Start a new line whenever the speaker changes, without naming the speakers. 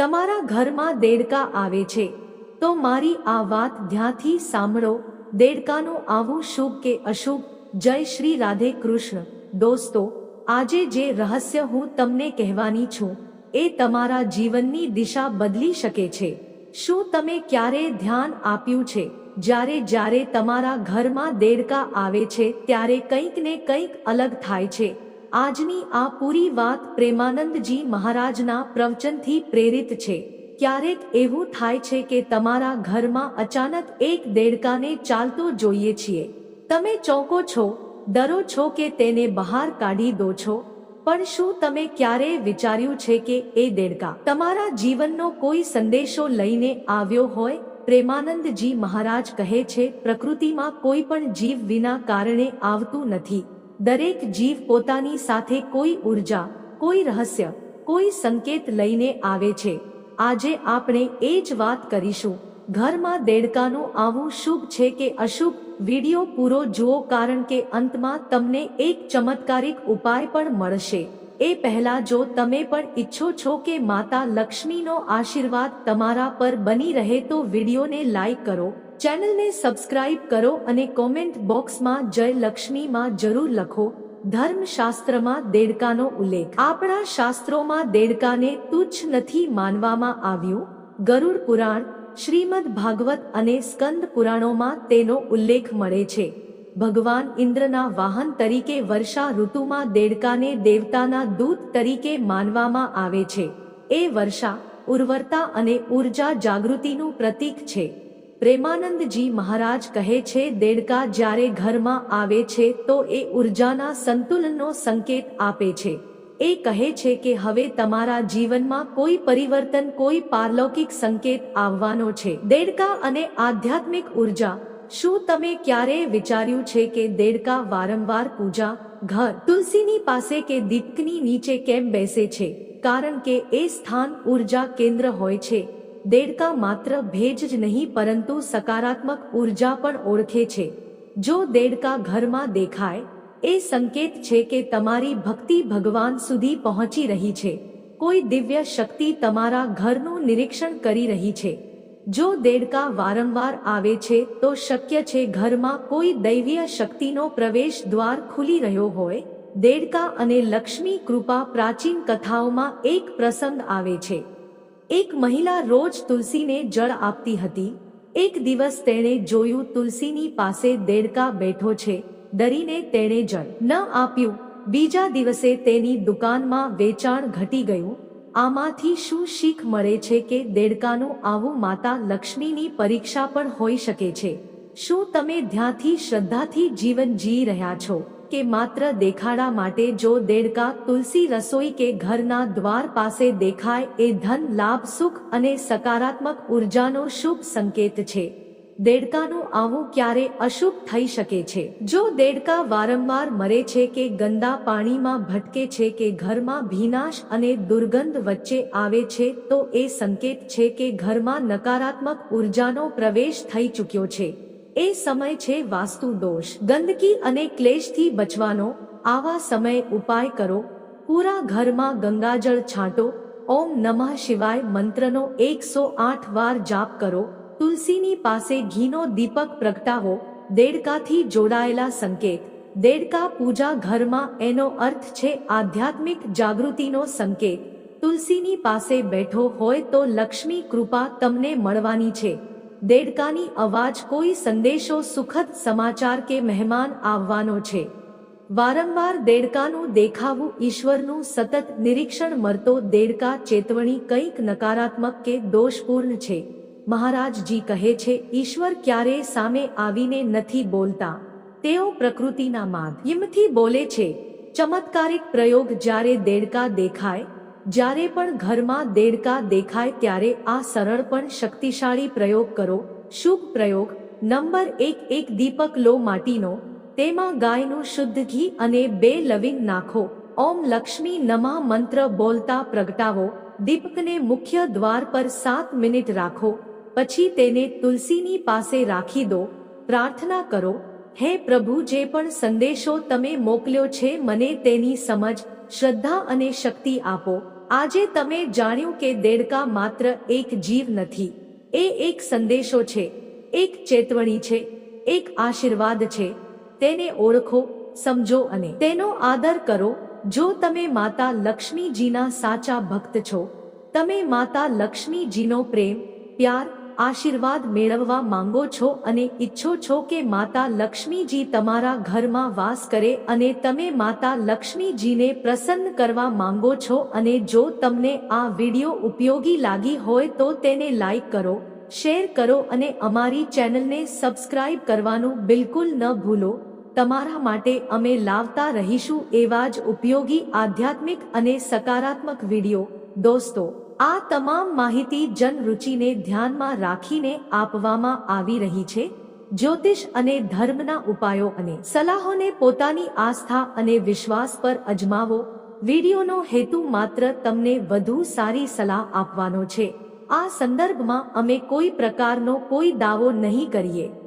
તમારા ઘરમાં દેડકા આવે છે, તો મારી આ વાત ધ્યાંથી સાંભળો. દેડકાનું આવું શુભ કે અશુભ? જય શ્રી રાધે કૃષ્ણ. દોસ્તો, આજે જે રહસ્ય હું તમને કહેવાની છું, એ તમારા જીવનની દિશા બદલી શકે છે. શું તમે ક્યારે ધ્યાન આપ્યું છે? જ્યારે જ્યારે તમારા ઘરમાં દેડકા આવે છે, ત્યારે કંઈક ને કંઈક અલગ થાય છે. આજની આ પૂરી વાત પ્રેમાનંદજી મહારાજના પ્રવચનથી પ્રેરિત છે. ક્યારેક એવું થાય છે કે તમારા ઘરમાં અચાનક એક દેડકાને ચાલતો જોઈએ છીએ. તમે ચોંકો છો, ડરો છો કે તેને બહાર કાઢી દો છો. પણ શું તમે ક્યારેય વિચાર્યું છે કે એ દેડકા તમારા જીવનનો કોઈ સંદેશો લઈને આવ્યો હોય? પ્રેમાનંદજી મહારાજ કહે છે, પ્રકૃતિમાં કોઈ પણ જીવ વિના કારણે આવતું નથી. દરેક જીવ પોતાની સાથે કોઈ ઊર્જા, કોઈ રહસ્ય, કોઈ સંકેત લઈને આવે છે. આજે આપણે એ જ વાત કરીશું, ઘરમાં દેડકાનું આવું શુભ છે કે અશુભ? વિડિયો પૂરો જુઓ કારણ કે અંતમાં તમને એક ચમત્કારિક ઉપાય પણ મળશે. એ પહેલા જો તમે પણ ઈચ્છો છો કે માતા લક્ષ્મીનો આશીર્વાદ તમારા પર બની રહે તો વિડીયોને લાઈક કરો ચેનલને સબસ્ક્રાઇબ કરો અને કોમેન્ટ બોક્સમાં જય લક્ષ્મીમાં જરૂર લખો. ધર્મશાસ્ત્રમાં દેડકાનો ઉલ્લેખ. આપણા શાસ્ત્રોમાં દેડકાને તુચ્છ નથી માનવામાં આવ્યું. ગરુડ પુરાણ, શ્રીમદ ભાગવત અને સ્કંદ પુરાણોમાં તેનો ઉલ્લેખ મળે છે. ભગવાન ઇન્દ્રના વાહન તરીકે વર્ષા ઋતુમાં દેડકાને દેવતાના દૂત તરીકે માનવામાં આવે છે. એ વર્ષા ઉર્વરતા અને ઊર્જા જાગૃતિનું પ્રતીક છે. પ્રેમાનંદજી મહારાજ કહે છે, દેડકા જ્યારે ઘરમાં આવે છે, તો એ ઉર્જાના સંતુલનનો સંકેત આપે છે. એ કહે છે કે હવે તમારા જીવનમાં કોઈ પરિવર્તન, કોઈ પારલૌકિક સંકેત આવવાનો છે. દેડકા અને આધ્યાત્મિક ઊર્જા, શું તમે ક્યારેય વિચાર્યું છે કે દેડકા વારંવાર પૂજા, ઘર, તુલસીની પાસે કે દીપકની નીચે કેમ બેસે છે? કારણ કે એ સ્થાન ઊર્જા કેન્દ્ર હોય છે. દેડકા માત્ર ભેજ જ નહીં, પરંતુ સકારાત્મક ઊર્જા પણ ઓળખે છે. જો દેડકા ઘરમાં દેખાય, એ સંકેત છે કે તમારી ભક્તિ ભગવાન સુધી પહોંચી રહી છે. કોઈ દિવ્ય શક્તિ તમારા ઘરનું નિરીક્ષણ કરી રહી છે. જો દેડકા વારંવાર આવે છે, તો શક્ય છે ઘરમાં કોઈ દૈવીય શક્તિનો પ્રવેશ દ્વાર ખુલી રહ્યો હોય. દેડકા અને લક્ષ્મી કૃપા પ્રાચીન કથાઓમાં એક પ્રસંગ આવે છે. એક મહિલા રોજ તુલસીને જળ આપતી હતી. એક દિવસ તેણે જોયું તુલસીની પાસે દેડકા બેઠો છે, ડરીને તેણે જળ ન આપ્યું. બીજા દિવસે તેની દુકાનમાં વેચાણ ઘટી ગયું. આમાંથી શું શીખ મળે છે કે દેડકાનું આવું માતા લક્ષ્મીની પરીક્ષા પણ હોઈ શકે છે? શું તમે ધ્યાનથી, શ્રદ્ધાથી જીવન જીવી રહ્યા છો? કે માત્ર દેખાડા માટે જો દેડકા તુલસી રસોઈ કે ઘરના દ્વાર પાસે દેખાય એ ધન લાભ, સુખ અને સકારાત્મક ઉર્જાનો શુભ સંકેત છે. દેડકાનું આવું ક્યારે અશુભ થઈ શકે છે? જો દેડકા વારંવાર મરે છે કે ગંદા પાણીમાં ભટકે છે કે ઘરમાં ભીનાશ અને દુર્ગંધ વચ્ચે આવે છે, તો એ સંકેત છે કે ઘરમાં નકારાત્મક ઉર્જાનો પ્રવેશ થઈ ચૂક્યો છે. એ સમય છે વાસ્તુ દોષ. ગંદકી અને ક્લેશથી બચવાનો આવા સમયે ઉપાય કરો. પૂરા ઘરમાં ગંગાજળ છાંટો. ઓમ નમઃ શિવાય મંત્રનો એકસો આઠ વાર જાપ કરો. તુલસીની પાસે ઘીનો દીપક પ્રગટાવો. દેડકાથી જોડાયેલા સંકેત. દેડકા પૂજા ઘરમાં એનો અર્થ છે આધ્યાત્મિક જાગૃતિનો સંકેત. તુલસીની પાસે બેઠો હોય તો લક્ષ્મી કૃપા તમને મળવાની છે. દેડકાની અવાજ કોઈ સંદેશો સુખદ સમાચાર કે મહેમાન આવવાનો છે. વારંવાર દેડકાનું દેખાવું ઈશ્વરનું સતત નિરીક્ષણ મળતો દેડકા ચેતવણી કંઈક નકારાત્મક કે દોષપૂર્ણ છે. મહારાજજી કહે છે, ઈશ્વર ક્યારેય સામે આવીને નથી બોલતા. તેઓ પ્રકૃતિના માધ્યમથી બોલે છે. ચમત્કારિક પ્રયોગ જ્યારે દેડકા દેખાય જ્યારે પણ ઘરમાં દેડકા દેખાય ત્યારે આ સરળ પણ શક્તિશાળી પ્રયોગ કરો. શુભ પ્રયોગ, નંબર એક એક દીપક લો માટીનો, તેમાં ગાયનું શુદ્ધ ઘી અને બે લવિંગ નાખો. ઓમ લક્ષ્મી નમા મંત્ર બોલતા પ્રગટાવો. દીપકને મુખ્ય દ્વાર પર સાત મિનિટ રાખો. પછી તેને તુલસીની પાસે રાખી દો. પ્રાર્થના કરો, હે પ્રભુ, જે પણ સંદેશો તમે મોકલ્યો છે, મને તેની સમજ શ્રદ્ધા અને શક્તિ આપો. આજે તમે જાણ્યું કે દેડકા માત્ર એક જીવ નથી. એ એક સંદેશો છે. એક ચેતવણી છે. એક આશીર્વાદ છે. તેને ઓળખો, સમજો અને તેનો આદર કરો. જો તમે માતા લક્ષ્મીજીના સાચા ભક્ત છો, તમે માતા લક્ષ્મીજીનો પ્રેમ, પ્યાર આશીર્વાદ મેળવવા માંગો છો અને ઈચ્છો છો કે માતા લક્ષ્મીજી તમારા ઘરમાં વાસ કરે અને તમે માતા લક્ષ્મીજીને પ્રસન્ન કરવા માંગો છો અને જો તમને આ વિડિયો ઉપયોગી લાગી હોય તો તેને લાઈક કરો, શેર કરો અને અમારી ચેનલને સબસ્ક્રાઇબ કરવાનું બિલકુલ ન ભૂલો. તમારા માટે અમે લાવતા રહીશું એવા જ ઉપયોગી આધ્યાત્મિક અને સકારાત્મક વિડિયો. દોસ્તો, આ તમામ માહિતી જનરુચિને ધ્યાનમાં રાખીને આપવામાં આવી રહી છે, જ્યોતિષ અને ધર્મના ઉપાયો અને સલાહોને પોતાની આસ્થા અને વિશ્વાસ પર અજમાવો, વિડીયોનો હેતુ માત્ર તમને વધુ સારી સલાહ આપવાનો છે. આ સંદર્ભમાં અમે કોઈ પ્રકારનો કોઈ દાવો નહીં કરીએ.